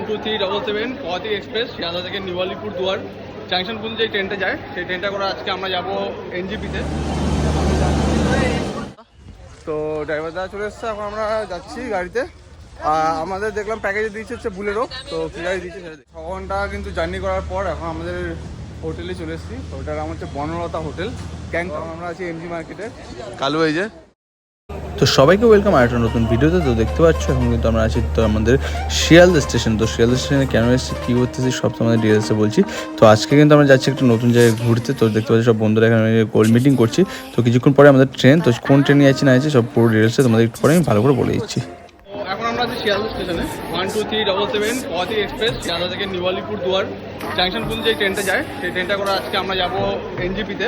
One two three double seven পথি express Sealdah থেকে new Alipur দুয়ার junction পর্যন্ত যে ট্রেনটা যায় সেই ট্রেনটা করে আজকে আমরা যাব এনজিপিতে তো। ড্রাইভার দাদা চলে এসছে এখন আমরা যাচ্ছি গাড়িতে। আর আমাদের দেখলাম প্যাকেজে দিয়েছে হচ্ছে বুলেরো তো কী গাড়ি দিচ্ছে ছ ঘণ্টা কিন্তু জার্নি করার পর এখন আমাদের হোটেলে চলে এসেছি। ওটার নাম হচ্ছে বনলতা হোটেল গ্যাংটক আমরা আছি এমজি মার্কেটে কালু এই যে। তো সবাইকে ওয়েলকাম আর একটা নতুন ভিডিওতে তো দেখতে পাচ্ছ, এখন কিন্তু আমরা আছি তো আমাদের শিয়ালদা স্টেশন তো শিয়ালদা স্টেশনে কেন এসেছি, কী করতেছি, সব তোমাদের ডিটেলসে বলছি। তো আজকে কিন্তু আমরা যাচ্ছি একটা নতুন জায়গায় ঘুরতে। তো দেখতে পাচ্ছি, সব বন্ধুরা এখানে গোল মিটিং করছি। তো কিছুক্ষণ পরে আমাদের ট্রেন তো কোন ট্রেনে যাচ্ছি না যাচ্ছি, সব পুরো ডিটেলসে তোমাদের একটু পরে আমি ভালো করে বলে দিচ্ছি। এখন আমরা আছি শিয়ালদা স্টেশনে one two three double seven পথি express Sealdah থেকে দুয়ার জাংশন পর্যন্ত যে ট্রেনটা যায়, সেই ট্রেনটা করে আজকে আমরা যাব এনজিপিতে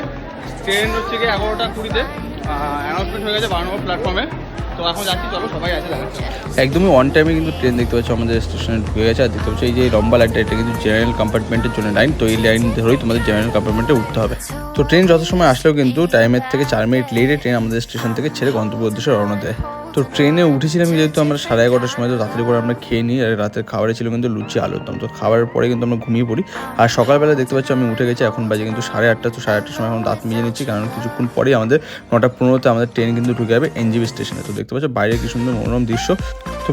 ট্রেন হচ্ছে কি এগারোটা কুড়িতে। অ্যানাউন্সমেন্ট হয়ে গেছে বারো প্ল্যাটফর্মে তো এখন যাচ্ছি, চলো সবাই আছে একদমই অন টাইমে কিন্তু ট্রেন দেখতে পাচ্ছ, আমাদের স্টেশনে ঢুকে গেছে। আর দেখতে পাচ্ছ, এই যে লম্বা লাইনটা এটা কিন্তু জেনারেল কম্পার্টমেন্টের জন্য লাইন তো এই লাইন ধরেই তোমাদের জেনারেল কম্পার্টমেন্টে উঠতে হবে। তো ট্রেন যত সময় আসলেও কিন্তু টাইমের থেকে চার মিনিট লেটে ট্রেন আমাদের স্টেশন থেকে ছেড়ে গন্তব্য উদ্দেশ্যে রওনা দেয়। তো ট্রেনে উঠেছিলাম যেহেতু আমরা সাড়ে এগারোটার সময়, তো রাত্রের পরে আমরা খেয়ে নিই আর রাতের খাবারে ছিল কিন্তু লুচি, আলুর দম। তো খাবারের পরে কিন্তু আমরা ঘুমিয়ে পড়ি। আর সকালবেলা দেখতে পাচ্ছি আমি উঠে গেছি, এখন বাজে কিন্তু সাড়ে আটটা, তো সাড়ে আটটার সময় এখন দাঁত মিজে নিচ্ছি, কারণ কিছুক্ষণ পরেই আমাদের নটা পনেরোতে আমাদের ট্রেন কিন্তু ঢুকে যাবে এনজিবি স্টেশনে তো দেখতে পাচ্ছ বাইরে কি সুন্দর মনোরম দৃশ্য।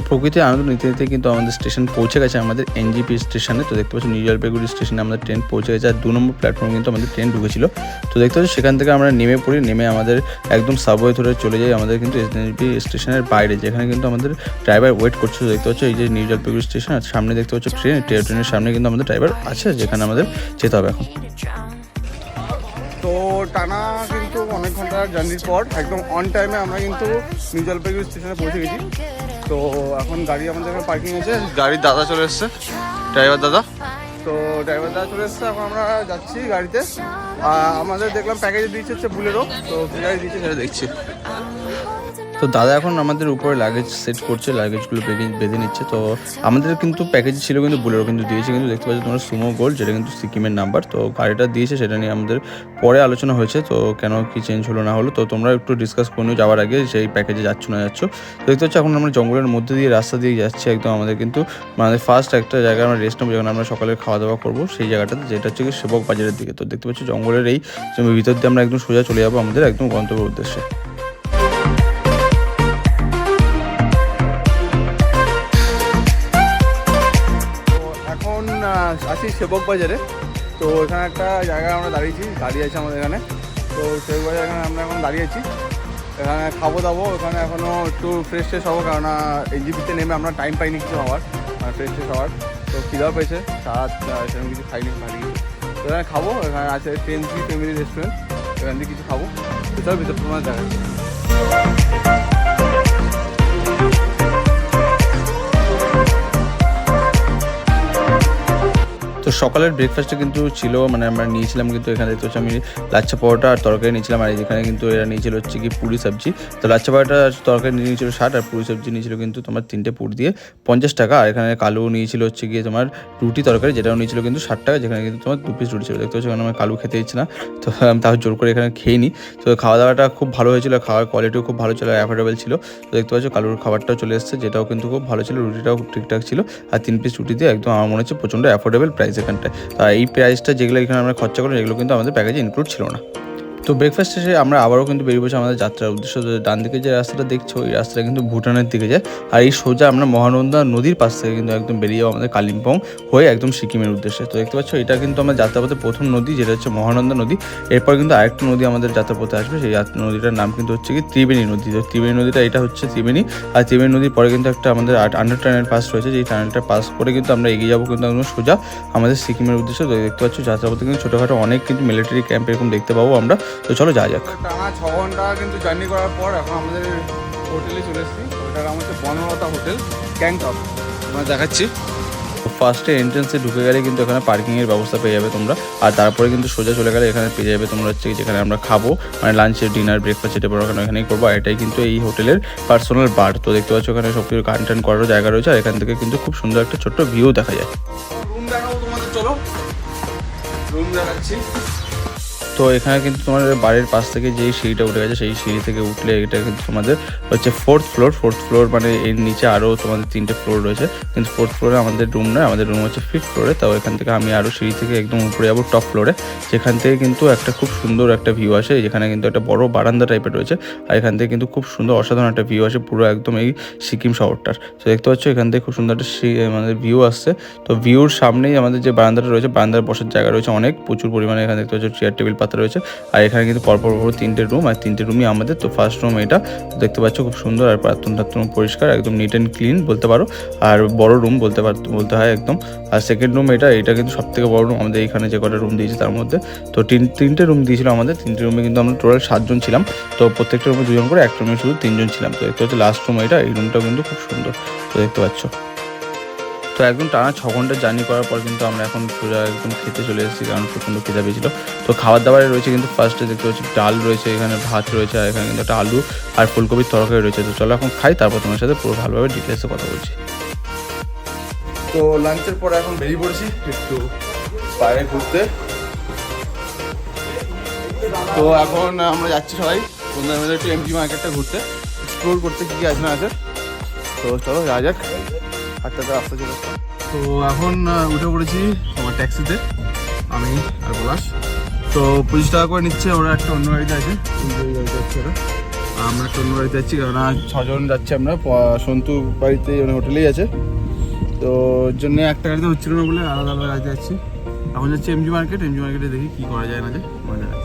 প্রকৃতির আনন্দ নিতে নিতে কিন্তু আমাদের স্টেশন পৌঁছে গেছে, আমাদের এনজিপি স্টেশনে তো দেখতে পাচ্ছি নিউ জলপাইগুড়ি স্টেশনে আমাদের ট্রেন পৌঁছে গেছে, আর দু নম্বর প্ল্যাটফর্মে কিন্তু আমাদের ট্রেন ঢুকেছিল। তো দেখতে পাচ্ছি, সেখান থেকে আমরা নেমে পড়ি, নেমে আমাদের একদম সাবওয়ে ধরে চলে যাই, আমাদের কিন্তু এনজিপি স্টেশনের বাইরে, যেখানে কিন্তু আমাদের ড্রাইভার ওয়েট করছে। দেখতে পাচ্ছ, এই যে নিউ জলপাইগুড়ি স্টেশন আর সামনে দেখতে পাচ্ছ ট্রেন ট্রেনের সামনে কিন্তু আমাদের ড্রাইভার আছে, যেখানে আমাদের যেতে হবে এখন। তো টানা কিন্তু অনেক ঘণ্টার জার্নির পর, একদম অন টাইমে আমরা কিন্তু নিউ জলপাইগুড়ি স্টেশনে পৌঁছে গেছি। তো এখন গাড়ি আমাদের এখানে পার্কিং আছে। গাড়ির দাদা চলে এসছে। ড্রাইভার দাদা? তো ড্রাইভার দাদা চলে এসছে এখন আমরা যাচ্ছি গাড়িতে। আর আমাদের দেখলাম প্যাকেজ দিয়েছে হচ্ছে বুলেরো তো গাড়ি দিচ্ছে। সেটা দেখছি। তো দাদা এখন আমাদের উপরে লাগেজ সেট করছে লাগেজগুলো বেঁধে নিচ্ছে। তো আমাদের কিন্তু প্যাকেজ ছিল কিন্তু বুলেরো কিন্তু দিয়েছে, কিন্তু দেখতে পাচ্ছি তোমরা সুমো গোল্ড যেটা কিন্তু সিকিমের নাম্বার তো গাড়িটা দিয়েছে, সেটা নিয়ে আমাদের পরে আলোচনা হয়েছে। তো কেন কি চেঞ্জ হলো না হলো, তো তোমরা একটু ডিসকাস করে যাওয়ার আগে সেই প্যাকেজে যাচ্ছ না যাচ্ছ। তো দেখতে পাচ্ছি এখন আমরা জঙ্গলের মধ্যে দিয়ে, রাস্তা দিয়ে যাচ্ছি একদম আমাদের কিন্তু মানে ফার্স্ট একটা জায়গায় আমরা রেস্ট নেব, যখন আমরা সকালে খাওয়া দাওয়া করব, সেই জায়গাটাতে, যেটা হচ্ছে সেবক বাজারের দিকে। তো দেখতে পাচ্ছি জঙ্গলের এই ভিতর দিয়ে আমরা একদম সোজা চলে যাব আমাদের একদম গন্তব্য উদ্দেশ্যে। আছি সেবক বাজারে। তো এখানে একটা জায়গায় আমরা দাঁড়িয়েছি গাড়ি আছে আমাদের এখানে। তো সেবক বাজারে এখানে আমরা এখন দাঁড়িয়ে আছি। এখানে খাব দাবো, এখানে এখনও একটু ফ্রেশ ফ্রেশ হব, কারণ এনজিপিতে নেমে আমরা টাইম পাইনি কিছু হওয়ার ফ্রেশ ফ্রেশ হওয়ার। তো খিদাও পেয়েছে সাত সেরকম কিছু খাইনি খালি তো এখানে খাব, এখানে আছে টেনসি ফ্যামিলি রেস্টুরেন্ট এখান থেকে কিছু খাব। তো চল ভিতর তোমার দেখা সকালের ব্রেকফাস্টে কিন্তু ছিল মানে আমরা নিয়েছিলাম কিন্তু এখানে দেখতে আমি লাচ্ছা পরোটা আর তরকারি নিয়েছিলাম, আর এখানে কিন্তু এরা নিয়েছিল হচ্ছে কি পুরি সবজি। তো লাচ্ছা পরোটা আর তরকারি নিয়েছিল ষাট, আর পুরি সবজি নিয়েছিল কিন্তু তোমার তিনটে পুরি দিয়ে পঞ্চাশ টাকা। আর এখানে কালু নিয়েছিল হচ্ছে গিয়ে তোমার রুটি তরকারি, যেটাও নিয়েছিল কিন্তু ষাট টাকা, যেখানে কিন্তু তোমার দু পিস রুটি ছিল। দেখতে পাচ্ছি আমার কালু খেতে ইচ্ছে না, তো আমি তাও জোর করে এখানে খেয়ে নিই। তো খাওয়া দাওয়াটা খুব ভালো হয়েছিল, খাওয়ার কোয়ালিটিও খুব ভালো ছিল অ্যাফোর্ডেবল ছিল। তো দেখতে পাচ্ছ কালুর খাবারটাও চলে এসেছে, যেটাও কিন্তু খুব ভালো ছিল, রুটিটাও ঠিকঠাক ছিল। আর তিন পিস রুটি দিয়ে একদম আমার মনে হচ্ছে প্রচণ্ড অ্যাফোর্ডেবল প্রাইস এখানটায় আর এই প্রাইসটা যেগুলো এখানে আমরা খরচা করি এগুলো কিন্তু আমাদের প্যাকেজে ইনক্লুড ছিল না তো ব্রেকফাস্ট শেষে আমরা আবারও কিন্তু বেরিয়ে পড়ছি আমাদের যাত্রার উদ্দেশ্য। ডান দিকে যে রাস্তাটা দেখছ, এই রাস্তাটা কিন্তু ভুটানের দিকে যায়। আর এই সোজা আমরা মহানন্দা নদীর পাশ থেকে কিন্তু একদম বেরিয়ে যাব আমাদের কালিম্পং হয়ে একদম সিকিমের উদ্দেশ্যে। তো দেখতে পাচ্ছ, এটা কিন্তু আমার যাত্রাপথে প্রথম নদী, যেটা হচ্ছে মহানন্দা নদী। এরপর কিন্তু আরেকটা নদী আমাদের যাত্রাপথে আসবে, সেই নদীটার নাম কিন্তু হচ্ছে কি ত্রিবেণী নদী। তো ত্রিবেণী নদীটা, এটা হচ্ছে ত্রিবেণী। আর ত্রিবেণী নদীর পরে কিন্তু একটা আমাদের আন্ডার পাস রয়েছে, যেই টানেলটা পাস করে কিন্তু আমরা এগিয়ে যাব কিন্তু একদম সোজা আমাদের সিকিমের উদ্দেশ্যে। তো দেখতে পাচ্ছ, যাত্রাপথে কিন্তু ছোটোখাটো অনেক কিন্তু মিলিটারি ক্যাম্প এরকম দেখতে পাবো আমরা। তো চলো যা যাক। টানা ছ ঘণ্টা কিন্তু জার্নি করার পর এখন আমাদের হোটেলে চলে এসেছি। ওটার নাম হচ্ছে বনলতা হোটেল গ্যাংটক আমরা দেখাচ্ছি। ফার্স্টে এন্ট্রেন্সে ঢুকে গেলে কিন্তু এখানে পার্কিংয়ের ব্যবস্থা পেয়ে যাবে তোমরা। আর তারপরে কিন্তু সোজা চলে গেলে এখানে পেয়ে যাবে তোমরা হচ্ছে যেখানে আমরা খাব। মানে লাঞ্চের ডিনার ব্রেকফাস্ট যেটা বড় ওখানে এখানেই করব। আর এটাই কিন্তু এই হোটেলের পার্সোনাল বার তো দেখতে পাচ্ছ ওখানে সব কিছু গান টান করারও জায়গা রয়েছে। আর এখান থেকে কিন্তু খুব সুন্দর একটা ছোট্ট ভিউ দেখা যায়। রুম দেখাবো তোমাদের চলো। রুম দেখাচ্ছি। তো এখানে কিন্তু তোমার বাড়ির পাশ থেকে যেই সিঁড়িটা উঠে গেছে, সেই সিঁড়ি থেকে উঠলে এটা কিন্তু তোমাদের হচ্ছে ফোর্থ ফ্লোর ফোর্থ ফ্লোর মানে এর নিচে আরও তোমাদের তিনটে ফ্লোর রয়েছে। কিন্তু ফোর্থ ফ্লোরে আমাদের রুম নয়, আমাদের রুম হচ্ছে ফিফথ ফ্লোরে তাও এখান থেকে আমি আরও সিঁড়ি থেকে একদম উপরে যাব টপ ফ্লোরে যেখান থেকে কিন্তু একটা খুব সুন্দর একটা ভিউ আসে, যেখানে কিন্তু একটা বড় বারান্দা টাইপের রয়েছে। আর এখান থেকে কিন্তু খুব সুন্দর অসাধারণ একটা ভিউ আসে পুরো একদম এই সিকিম শহরটার। তো দেখতে পাচ্ছ এখান থেকে খুব সুন্দর একটা আমাদের ভিউ আসছে। তো ভিউর সামনেই আমাদের যে বারান্দাটা রয়েছে, বারান্দার বসার জায়গা রয়েছে অনেক। প্রচুর পরিমাণে এখানে দেখতে পাচ্ছ চেয়ার টেবিল রয়েছে। আর এখানে কিন্তু পরপর পরপর তিনটে রুম আর তিনটে রুমই আমাদের। তো ফার্স্ট রুম এটা, দেখতে পাচ্ছ খুব সুন্দর আর প্রার্থন টার্থন পরিষ্কার, একদম নিট অ্যান্ড ক্লিন বলতে পারো। আর বড় রুম বলতে পার বলতে হয় একদম। আর সেকেন্ড রুম এটা এটা কিন্তু সব থেকে বড় রুম আমাদের এখানে যে কটা রুম দিয়েছে তার মধ্যে। তো তিন তিনটে রুম দিয়েছিল আমাদের, তিনটে রুমে কিন্তু আমরা টোটাল সাতজন ছিলাম। তো প্রত্যেকটা রুমে দুজন করে, একটা রুমে শুধু তিনজন ছিলাম। তো দেখতে হচ্ছে লাস্ট রুম এটা, এই রুমটাও কিন্তু খুব সুন্দর। তো দেখতে পাচ্ছ। তো একদম টানা ছ ঘণ্টা জার্নি করার পর কিন্তু আমরা এখন সোজা একদম খেতে চলে এসেছি, কারণ প্রচণ্ড খেতে পেয়েছিল। তো খাবার দাবারে রয়েছে কিন্তু ফার্স্টে দেখতে পাচ্ছি ডাল রয়েছে, এখানে ভাত রয়েছে, আর এখানে কিন্তু একটা আলু আর ফুলকপির তরকারি রয়েছে। তো চলো এখন খাই, তারপর তোমার সাথে পুরো ভালোভাবে ডিটেলসে কথা বলছি। তো লাঞ্চের পর এখন বেরিয়ে পড়েছি একটু বাইরে ঘুরতে। তো এখন আমরা যাচ্ছি সবাই বন্ধুরা মিলে একটু এমজি মার্কেটটা ঘুরতে এক্সপ্লোর করতে কী কী আছে না আছে। তো চলো যা যাক। হাঁটতে রাস্তা চলে। তো এখন উঠে পড়েছি আমার ট্যাক্সিতে। আমি আর পলাশ। তো পঁচিশ টাকা করে নিচ্ছে, ওরা একটা অন্য গাড়িতে আছে। গাড়িতে যাচ্ছে ওরা। আমরা একটা অন্য গাড়িতে যাচ্ছি কারণ ছজন যাচ্ছি আমরা। সন্তু বাড়িতে মানে হোটেলেই আছে। তো জন্য একটা গাড়িতে হচ্ছিল না বলে আলাদা আলাদা গাড়িতে যাচ্ছি। এখন যাচ্ছি এমজি মার্কেট এমজি মার্কেটে দেখি কি করা যায় না যে মজা লাগছে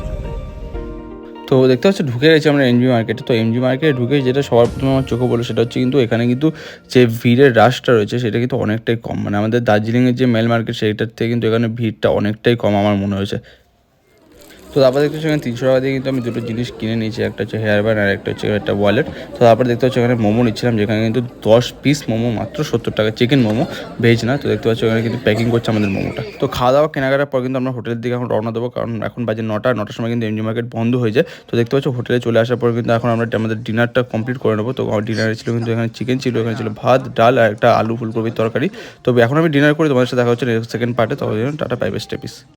তো দেখতে পাচ্ছি, ঢুকে গেছি আমরা এমজি মার্কেটে। তো এমজি মার্কেটে ঢুকে যেটা সবার প্রথমে আমার চোখে বলে সেটা হচ্ছে কিন্তু এখানে কিন্তু যে ভিড়ের রাশটা রয়েছে সেটা কিন্তু অনেকটাই কম। মানে আমাদের দার্জিলিংয়ের যে মেল মার্কেট, সেইটার থেকে কিন্তু এখানে ভিড়টা অনেকটাই কম আমার মনে হয়েছে। তো তারপর দেখতে হচ্ছে এখানে তিনশো টাকা দিয়ে কিন্তু আমি দুটো জিনিস কিনে নিয়েছি, একটা হচ্ছে হেয়ার ব্যান্ড আর একটা হচ্ছে একটা ওয়ালেট তো তারপর দেখতে হচ্ছে এখানে মোমো নিচ্ছিলাম, যেখানে কিন্তু দশ পিস মোমো, মাত্র সত্তর টাকা চিকেন মোমো ভেজ না। তো দেখতে পাচ্ছ ওখানে কিন্তু প্যাকিং করছে আমাদের মোমোটা। তো খাওয়া দাওয়া কেনাকাটার পর কিন্তু আমরা হোটেলের দিকে এখন রওনা দেবো, কারণ এখন বাজে নটা, নটার সময় কিন্তু এমজি মার্কেট বন্ধ হয়ে যায়। তো দেখতে পাচ্ছ হোটেলে চলে আসার পর কিন্তু এখন আমরা আমাদের ডিনারটা কমপ্লিট করে নেব। তো ডিনারে ছিল কিন্তু এখানে চিকেন ছিল, এখানে ছিল ভাত, ডাল আর একটা আলু ফুলকপির তরকারি। তো এখন আমি ডিনার করি তোমাদের সাথে দেখা হচ্ছে সেকেন্ড পার্টে তবে টাটা পাইবে স্টেপিস